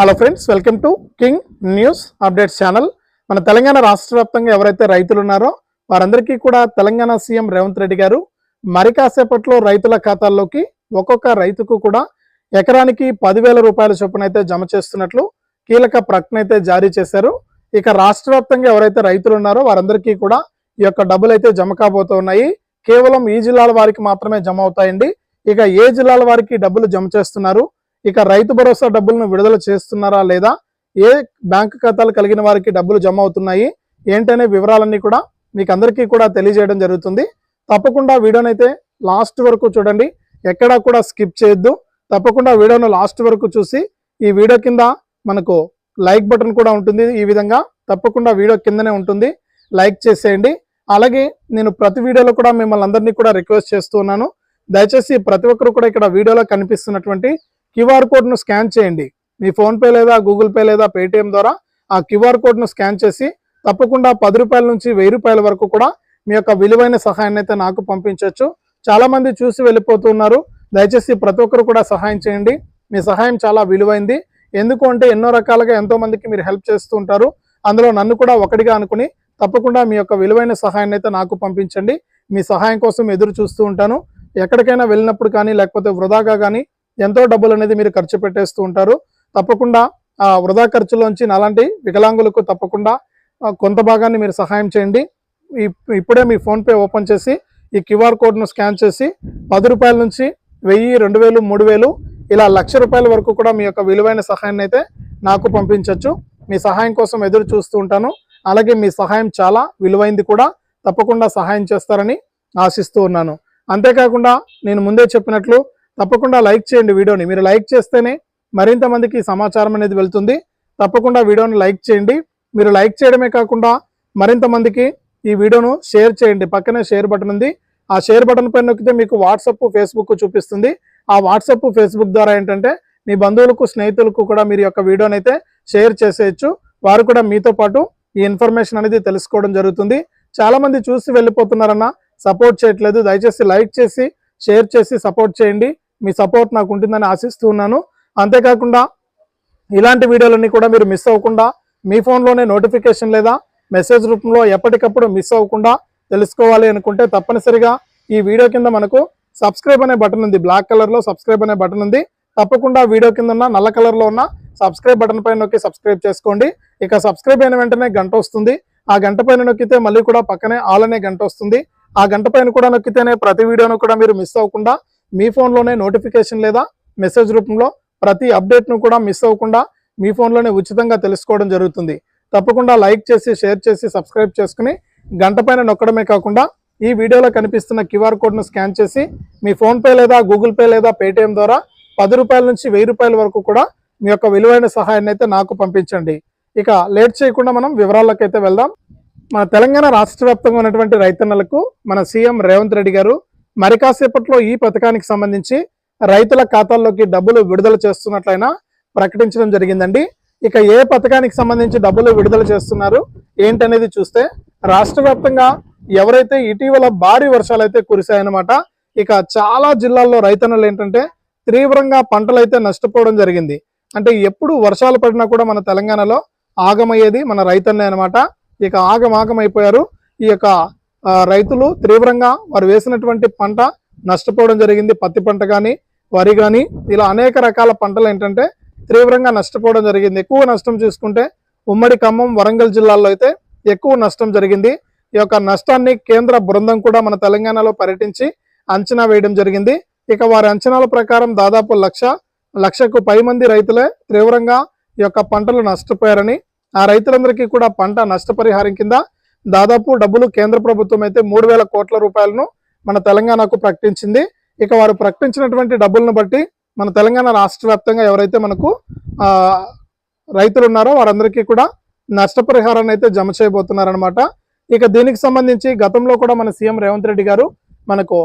Hello friends welcome to king news updates channel మన తెలంగాణ రాష్ట్ర వ్యాప్తంగా ఎవరైతే రైతులు ఉన్నారో వారందరికీ కూడా తెలంగాణ సీఎం రేవంత్ రెడ్డి గారు మరి కాసేపట్లో రైతుల ఖాతాల్లోకి ఒక్కొక్క రైతుకు కూడా ఎకరానికి పదివేల రూపాయల చొప్పున అయితే జమ చేస్తున్నట్లు కీలక ప్రకటన అయితే జారీ చేశారు. ఇక రాష్ట్ర ఎవరైతే రైతులు ఉన్నారో వారందరికీ కూడా ఈ యొక్క డబ్బులు అయితే జమ కాబోతున్నాయి. కేవలం ఈ జిల్లాల వారికి మాత్రమే జమ అవుతాయండి. ఇక ఏ జిల్లాల వారికి డబ్బులు జమ చేస్తున్నారు? ఇక రైతు భరోసా డబ్బులను విడుదల చేస్తున్నారా లేదా? ఏ బ్యాంకు ఖాతాలు కలిగిన వారికి డబ్బులు జమ అవుతున్నాయి? ఏంటనే వివరాలన్నీ కూడా మీకు అందరికీ కూడా తెలియజేయడం జరుగుతుంది. తప్పకుండా వీడియోని అయితే లాస్ట్ వరకు చూడండి. ఎక్కడా కూడా స్కిప్ చేయొద్దు. తప్పకుండా వీడియోను లాస్ట్ వరకు చూసి ఈ వీడియో కింద మనకు లైక్ బటన్ కూడా ఉంటుంది. ఈ విధంగా తప్పకుండా వీడియో కిందనే ఉంటుంది. లైక్ చేసేయండి. అలాగే నేను ప్రతి వీడియోలో కూడా మిమ్మల్ని అందరినీ కూడా రిక్వెస్ట్ చేస్తూ ఉన్నాను. దయచేసి ప్రతి ఒక్కరు కూడా ఇక్కడ వీడియోలో కనిపిస్తున్నటువంటి క్యూఆర్ కోడ్ను స్కాన్ చేయండి. మీ ఫోన్పే లేదా గూగుల్ పే లేదా పేటిఎం ద్వారా ఆ క్యూఆర్ కోడ్ను స్కాన్ చేసి తప్పకుండా పది రూపాయల నుంచి వెయ్యి రూపాయల వరకు కూడా మీ యొక్క విలువైన సహాయాన్ని అయితే నాకు పంపించవచ్చు చాలామంది చూసి వెళ్ళిపోతూ ఉన్నారు. దయచేసి ప్రతి ఒక్కరు కూడా సహాయం చేయండి. మీ సహాయం చాలా విలువైంది. ఎందుకు అంటే ఎన్నో రకాలుగా ఎంతో మందికి మీరు హెల్ప్ చేస్తూ ఉంటారు. అందులో నన్ను కూడా ఒకటిగా అనుకుని తప్పకుండా మీ యొక్క విలువైన సహాయాన్ని అయితే నాకు పంపించండి. మీ సహాయం కోసం ఎదురు చూస్తూ ఉంటాను. ఎక్కడికైనా వెళ్ళినప్పుడు కానీ లేకపోతే వృధాగా కానీ ఎంతో డబ్బులు అనేది మీరు ఖర్చు పెట్టేస్తూ ఉంటారు. తప్పకుండా ఆ వృధా ఖర్చులోంచి నాలాంటి వికలాంగులకు తప్పకుండా కొంత భాగాన్ని మీరు సహాయం చేయండి. ఇప్- ఇప్పుడే మీ ఫోన్పే ఓపెన్ చేసి ఈ క్యూఆర్ కోడ్ను స్కాన్ చేసి పది రూపాయల నుంచి వెయ్యి రెండు వేలు మూడు వేలు ఇలా లక్ష రూపాయల వరకు కూడా మీ యొక్క విలువైన సహాయాన్ని అయితే నాకు పంపించవచ్చు మీ సహాయం కోసం ఎదురు చూస్తూ ఉంటాను. అలాగే మీ సహాయం చాలా విలువైంది కూడా తప్పకుండా సహాయం చేస్తారని ఆశిస్తూ ఉన్నాను. అంతేకాకుండా నేను ముందే చెప్పినట్లు తప్పకుండా లైక్ చేయండి వీడియోని. మీరు లైక్ చేస్తేనే మరింత మందికి సమాచారం అనేది వెళ్తుంది. తప్పకుండా వీడియోని లైక్ చేయండి. మీరు లైక్ చేయడమే కాకుండా మరింత మందికి ఈ వీడియోను షేర్ చేయండి. పక్కనే షేర్ బటన్ ఉంది. ఆ షేర్ బటన్ పైన నొక్కితే మీకు వాట్సప్ ఫేస్బుక్ చూపిస్తుంది. ఆ వాట్సప్ ఫేస్బుక్ ద్వారా ఏంటంటే మీ బంధువులకు స్నేహితులకు కూడా మీరు యొక్క వీడియోని అయితే షేర్ చేసేయచ్చు. వారు కూడా మీతో పాటు ఈ ఇన్ఫర్మేషన్ అనేది తెలుసుకోవడం జరుగుతుంది. చాలామంది చూసి వెళ్ళిపోతున్నారన్న సపోర్ట్ చేయట్లేదు. దయచేసి లైక్ చేసి షేర్ చేసి సపోర్ట్ చేయండి. మీ సపోర్ట్ నాకు ఉంటుందని ఆశిస్తూ ఉన్నాను. అంతేకాకుండా ఇలాంటి వీడియోలన్నీ కూడా మీరు మిస్ అవ్వకుండా మీ ఫోన్లోనే నోటిఫికేషన్ లేదా మెసేజ్ రూపంలో ఎప్పటికప్పుడు మిస్ అవ్వకుండా తెలుసుకోవాలి అనుకుంటే తప్పనిసరిగా ఈ వీడియో కింద మనకు సబ్స్క్రైబ్ అనే బటన్ ఉంది. బ్లాక్ కలర్లో సబ్స్క్రైబ్ అనే బటన్ ఉంది. తప్పకుండా వీడియో కింద ఉన్న నల్ల కలర్లో ఉన్న సబ్స్క్రైబ్ బటన్ పైన నొక్కి సబ్స్క్రైబ్ చేసుకోండి. ఇక సబ్స్క్రైబ్ అయిన వెంటనే గంట వస్తుంది. ఆ గంట పైన నొక్కితే మళ్ళీ కూడా పక్కనే ఆల్ అనే గంట వస్తుంది. ఆ గంట పైన కూడా నొక్కితేనే ప్రతి వీడియోను కూడా మీరు మిస్ అవ్వకుండా మీ ఫోన్లోనే నోటిఫికేషన్ లేదా మెసేజ్ రూపంలో ప్రతి అప్డేట్ను కూడా మిస్ అవ్వకుండా మీ ఫోన్లోనే ఉచితంగా తెలుసుకోవడం జరుగుతుంది. తప్పకుండా లైక్ చేసి షేర్ చేసి సబ్స్క్రైబ్ చేసుకుని గంట పైన నొక్కడమే కాకుండా ఈ వీడియోలో కనిపిస్తున్న క్యూఆర్ కోడ్ను స్కాన్ చేసి మీ ఫోన్పే లేదా గూగుల్ పే లేదా పేటిఎం ద్వారా పది రూపాయల నుంచి వెయ్యి రూపాయల వరకు కూడా మీ యొక్క విలువైన సహాయాన్ని అయితే నాకు పంపించండి. ఇక లేట్ చేయకుండా మనం వివరాల్లోకి అయితే వెళ్దాం. మన తెలంగాణ రాష్ట్ర వ్యాప్తంగా ఉన్నటువంటి రైతన్నలకు మన సీఎం రేవంత్ రెడ్డి గారు మరి కాసేపట్లో ఈ పథకానికి సంబంధించి రైతుల ఖాతాల్లోకి డబ్బులు విడుదల చేస్తున్నట్లయినా ప్రకటించడం జరిగిందండి. ఇక ఏ పథకానికి సంబంధించి డబ్బులు విడుదల చేస్తున్నారు ఏంటనేది చూస్తే రాష్ట్ర వ్యాప్తంగా ఎవరైతే ఇటీవల భారీ వర్షాలు అయితే కురిశాయన్నమాట ఇక చాలా జిల్లాల్లో రైతన్నలు ఏంటంటే తీవ్రంగా పంటలు అయితే నష్టపోవడం జరిగింది. అంటే ఎప్పుడు వర్షాలు పడినా కూడా మన తెలంగాణలో ఆగమయ్యేది మన రైతన్నే అనమాట ఇక ఆగమాగమైపోయారు ఈ యొక్క రైతులు తీవ్రంగా వారు వేసినటువంటి పంట నష్టపోవడం జరిగింది. పత్తి పంట కానీ వరి కానీ ఇలా అనేక రకాల పంటలు ఏంటంటే తీవ్రంగా నష్టపోవడం జరిగింది. ఎక్కువ నష్టం చూసుకుంటే ఉమ్మడి ఖమ్మం వరంగల్ జిల్లాల్లో అయితే ఎక్కువ నష్టం జరిగింది. ఈ యొక్క నష్టాన్ని కేంద్ర బృందం కూడా మన తెలంగాణలో పర్యటించి అంచనా వేయడం జరిగింది. ఇక వారి అంచనాల ప్రకారం దాదాపు లక్ష లక్షకు పై మంది రైతులే తీవ్రంగా ఈ యొక్క పంటలు నష్టపోయారని ఆ రైతులందరికీ కూడా పంట నష్టపరిహారం కింద దాదాపు డబ్బులు కేంద్ర ప్రభుత్వం అయితే మూడు వేల కోట్ల రూపాయలను మన తెలంగాణకు ప్రకటించింది. ఇక వారు ప్రకటించినటువంటి డబ్బులను బట్టి మన తెలంగాణ రాష్ట్ర వ్యాప్తంగా ఎవరైతే మనకు రైతులు ఉన్నారో వారందరికీ కూడా నష్టపరిహారాన్ని అయితే జమ చేయబోతున్నారనమాట ఇక దీనికి సంబంధించి గతంలో కూడా మన సీఎం రేవంత్ రెడ్డి గారు మనకు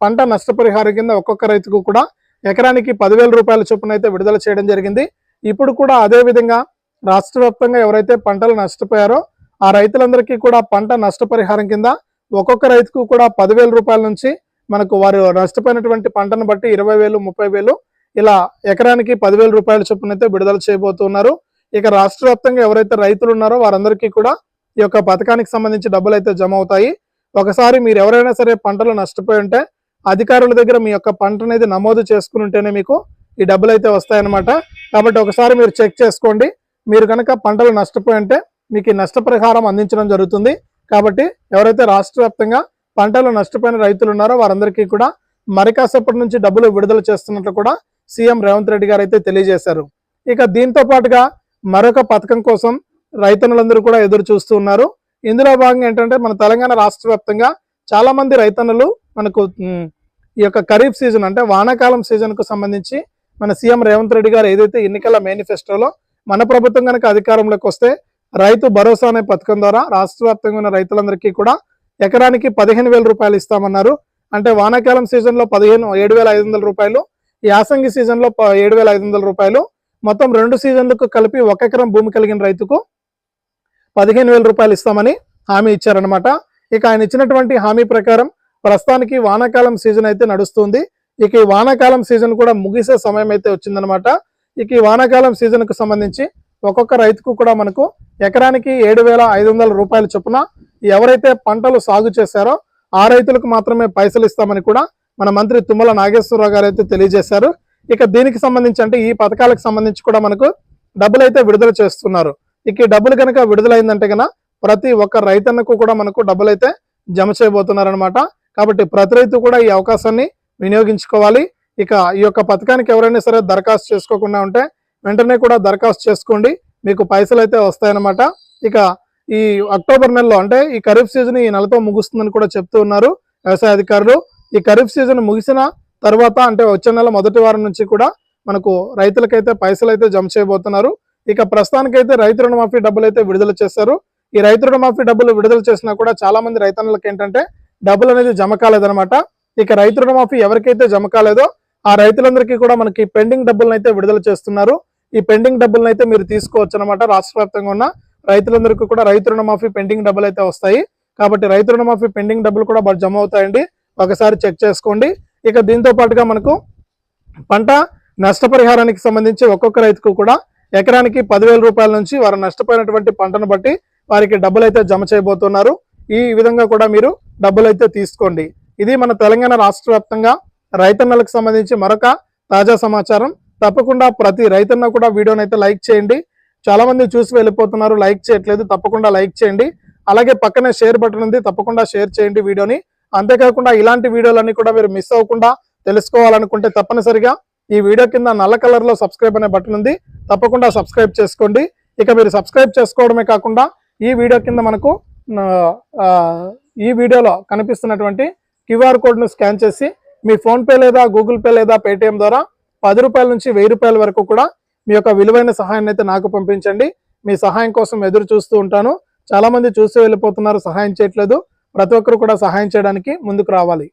పంట నష్టపరిహారం కింద ఒక్కొక్క రైతుకు కూడా ఎకరానికి పదివేల రూపాయల చొప్పున అయితే విడుదల చేయడం జరిగింది. ఇప్పుడు కూడా అదే విధంగా రాష్ట్ర వ్యాప్తంగా ఎవరైతే పంటలు నష్టపోయారో ఆ రైతులందరికీ కూడా పంట నష్టపరిహారం కింద ఒక్కొక్క రైతుకు కూడా పదివేల రూపాయల నుంచి మనకు వారు నష్టపోయినటువంటి పంటను బట్టి ఇరవై వేలు ముప్పై వేలు ఇలా ఎకరానికి పదివేల రూపాయల చొప్పున అయితే విడుదల చేయబోతున్నారు. ఇక రాష్ట్ర వ్యాప్తంగా ఎవరైతే రైతులు ఉన్నారో వారందరికీ కూడా ఈ యొక్క పథకానికి సంబంధించి డబ్బులు అయితే జమ అవుతాయి. ఒకసారి మీరు ఎవరైనా సరే పంటలు నష్టపోయి ఉంటే అధికారుల దగ్గర మీ యొక్క పంట అనేది నమోదు చేసుకుని ఉంటేనే మీకు ఈ డబ్బులు అయితే వస్తాయన్నమాట. కాబట్టి ఒకసారి మీరు చెక్ చేసుకోండి. మీరు కనుక పంటలు నష్టపోయి ఉంటే మీకు నష్టపరిహారం అందించడం జరుగుతుంది. కాబట్టి ఎవరైతే రాష్ట్ర వ్యాప్తంగా పంటలు నష్టపోయిన రైతులు ఉన్నారో వారందరికీ కూడా మరి కాసేపటి నుంచి డబ్బులు విడుదల చేస్తున్నట్లు కూడా సీఎం రేవంత్ రెడ్డి గారు అయితే తెలియజేశారు. ఇక దీంతో పాటుగా మరొక పథకం కోసం రైతన్నులందరూ కూడా ఎదురు చూస్తూ ఉన్నారు. ఇందులో భాగంగా ఏంటంటే మన తెలంగాణ రాష్ట్ర వ్యాప్తంగా చాలా మంది రైతన్నులు మనకు ఈ యొక్క ఖరీఫ్ సీజన్ అంటే వానాకాలం సీజన్కు సంబంధించి మన సీఎం రేవంత్ రెడ్డి గారు ఏదైతే ఎన్నికల మేనిఫెస్టోలో మన ప్రభుత్వం కనుక అధికారంలోకి వస్తే రైతు భరోసా అనే పథకం ద్వారా రాష్ట్ర వ్యాప్తంగా ఉన్న రైతులందరికీ కూడా ఎకరానికి పదిహేను వేల రూపాయలు ఇస్తామన్నారు. అంటే వానాకాలం సీజన్లో పదిహేను ఏడు వేల ఐదు వందల రూపాయలు యాసంగి సీజన్లో ఏడు వేల ఐదు వందల రూపాయలు మొత్తం రెండు సీజన్లకు కలిపి ఒక ఎకరం భూమి కలిగిన రైతుకు పదిహేను వేల రూపాయలు ఇస్తామని హామీ ఇచ్చారనమాట ఇక ఆయన ఇచ్చినటువంటి హామీ ప్రకారం ప్రస్తుతానికి వానాకాలం సీజన్ అయితే నడుస్తుంది. ఇక ఈ వానాకాలం సీజన్ కూడా ముగిసే సమయం అయితే వచ్చిందనమాట ఇక ఈ వానాకాలం సీజన్కు సంబంధించి ఒక్కొక్క రైతుకు కూడా మనకు ఎకరానికి ఏడు వేల ఐదు వందల రూపాయల చొప్పున ఎవరైతే పంటలు సాగు చేశారో ఆ రైతులకు మాత్రమే పైసలు ఇస్తామని కూడా మన మంత్రి తుమ్మల నాగేశ్వరరావు గారు అయితే తెలియజేశారు. ఇక దీనికి సంబంధించి అంటే ఈ పథకాలకు సంబంధించి కూడా మనకు డబ్బులు అయితే విడుదల చేస్తున్నారు. ఇక ఈ డబ్బులు కనుక విడుదలైందంటే కనుక ప్రతి ఒక్క రైతన్నకు కూడా మనకు డబ్బులు అయితే జమ చేయబోతున్నారు అనమాట కాబట్టి ప్రతి రైతు కూడా ఈ అవకాశాన్ని వినియోగించుకోవాలి. ఇక ఈ యొక్క పథకానికి ఎవరైనా సరే దరఖాస్తు చేసుకోకుండా ఉంటే వెంటనే కూడా దరఖాస్తు చేసుకోండి. మీకు పైసలు అయితే వస్తాయన్నమాట. ఇక ఈ అక్టోబర్ నెలలో అంటే ఈ ఖరీఫ్ సీజన్ ఈ నెలతో ముగుస్తుందని కూడా చెప్తూ ఉన్నారు వ్యవసాయ అధికారులు. ఈ ఖరీఫ్ సీజన్ ముగిసిన తర్వాత అంటే వచ్చే నెల మొదటి వారం నుంచి కూడా మనకు రైతులకైతే పైసలు అయితే జమ చేయబోతున్నారు. ఇక ప్రస్తుతానికైతే రైతు రుణమాఫీ డబ్బులు అయితే విడుదల చేశారు. ఈ రైతు రుణమాఫీ డబ్బులు విడుదల చేసినా కూడా చాలా మంది రైతన్నులకు ఏంటంటే డబ్బులు అనేది జమ కాలేదనమాట ఇక రైతు రుణమాఫీ ఎవరికైతే జమ కాలేదో ఆ రైతులందరికీ కూడా మనకి పెండింగ్ డబ్బులను అయితే విడుదల చేస్తున్నారు. ఈ పెండింగ్ డబ్బులను అయితే మీరు తీసుకోవచ్చు అనమాట రాష్ట్ర వ్యాప్తంగా ఉన్న రైతులందరికీ కూడా రైతు రుణమాఫీ పెండింగ్ డబ్బులు అయితే వస్తాయి. కాబట్టి రైతు రుణమాఫీ పెండింగ్ డబ్బులు కూడా జమ అవుతాయండి. ఒకసారి చెక్ చేసుకోండి. ఇక దీంతో పాటుగా మనకు పంట నష్టపరిహారానికి సంబంధించి ఒక్కొక్క రైతుకు కూడా ఎకరానికి పదివేల రూపాయల నుంచి వారు నష్టపోయినటువంటి పంటను బట్టి వారికి డబ్బులు అయితే జమ చేయబోతున్నారు. ఈ విధంగా కూడా మీరు డబ్బులు అయితే తీసుకోండి. ఇది మన తెలంగాణ రాష్ట్ర వ్యాప్తంగా రైతన్నలకు సంబంధించి మరొక తాజా సమాచారం. తప్పకుండా ప్రతి రైతన్న కూడా వీడియోని అయితే లైక్ చేయండి. చాలా మంది చూసి వెళ్ళిపోతున్నారు లైక్ చేయట్లేదు తప్పకుండా లైక్ చేయండి. అలాగే పక్కనే షేర్ బటన్ ఉంది తప్పకుండా షేర్ చేయండి వీడియోని. అంతేకాకుండా ఇలాంటి వీడియోలన్నీ కూడా మీరు మిస్ అవ్వకుండా తెలుసుకోవాలనుకుంటే తప్పనిసరిగా ఈ వీడియో కింద నల్ల కలర్లో సబ్స్క్రైబ్ అనే బటన్ ఉంది తప్పకుండా సబ్స్క్రైబ్ చేసుకోండి. ఇక మీరు సబ్స్క్రైబ్ చేసుకోవడమే కాకుండా ఈ వీడియో కింద మనకు ఈ వీడియోలో కనిపిస్తున్నటువంటి క్యూఆర్ కోడ్ను స్కాన్ చేసి మీ ఫోన్పే లేదా గూగుల్ పే లేదా పేటిఎం ద్వారా పది రూపాయల నుంచి వెయ్యి రూపాయల వరకు కూడా మీ యొక్క విలువైన సహాయాన్ని అయితే నాకు పంపించండి. మీ సహాయం కోసం ఎదురు చూస్తూ ఉంటాను. చాలామంది చూస్తూ చూసి వెళ్ళిపోతున్నారు సహాయం చేయట్లేదు. ప్రతి ఒక్కరు కూడా సహాయం చేయడానికి ముందుకు రావాలి.